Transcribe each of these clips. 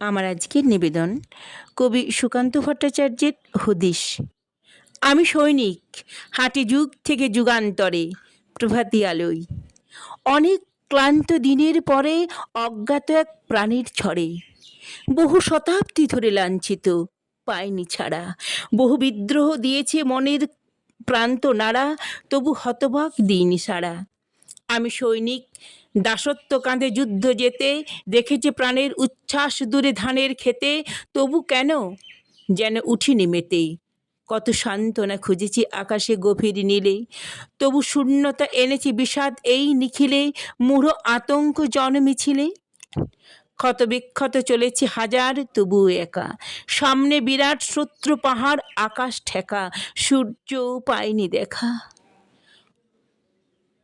আমার আজকের নিবেদন কবি সুকান্ত ভট্টাচার্যের হদিশ আমি সৈনিক, হাঁটি যুগ থেকে যুগান্তরে, প্রভাতী আলোয়। অনেক ক্লান্ত দিনের পরে অজ্ঞাত এক প্রাণীর ছড়ে বহু শতাব্দী ধরে লাঞ্ছিত, পায়নি ছাড়া। বহু বিদ্রোহ দিয়েছে মনের প্রান্ত নাড়া, তবু হতবাক দিইনি সাড়া। আমি সৈনিক। দাসত্ব কাঁধে যুদ্ধ যেতে, দেখেছি প্রাণের উচ্ছ্বাস দূরে ধানের খেতে তবু কেন যেন উঠিনি মেতে। কত সান্ত্বনা খুঁজেছি আকাশে গভীর নীলে, তবু শূন্যতা এনেছি বিষাদ এই নিখিলে, মূঢ় আতঙ্ক জনমিছিলে ক্ষত বিক্ষত চলেছি হাজার, তবু একা। সামনে বিরাট শত্রু পাহাড়, আকাশ ঠেকা, সূর্যও পায়নি দেখা।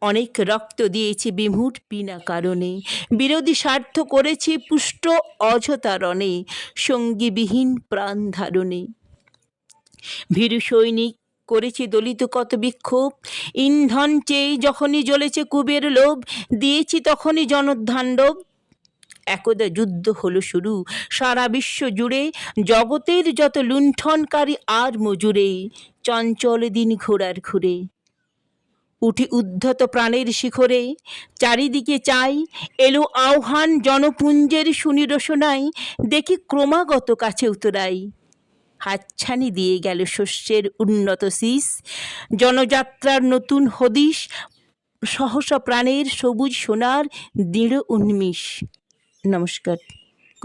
অনেক রক্ত দিয়েছি বিমুট বিনা কারণে। বিরোধী স্বার্থ করেছি পুষ্ট অযথারণে, সঙ্গীবিহীন প্রাণ ধারণে। ভীরু সৈনিক করেছি দলিত কত বিক্ষোভ। ইন্ধন চেয়ে যখনই জ্বলেছে কুবের লোভ, দিয়েছি তখনই জনধাণ্ডব একদা যুদ্ধ হলো শুরু, সারা বিশ্ব জুড়ে, জগতের যত লুণ্ঠনকারী আর মজুরে, চঞ্চল দিন ঘোরার ঘুরে। উঠি উদ্ধত প্রাণের শিখরে, চারিদিকে চাই, এলো আহ্বান জনপুঞ্জের শুনি রোশনাই দেখি ক্রমাগত কাছে উতরাই। হাতছানি দিয়ে গেল শস্যের উন্নত শীষ, জনযাত্রার নতুন হদিশ, সহসা প্রাণের সবুজ সোনার দৃঢ় উন্মিষ। নমস্কার।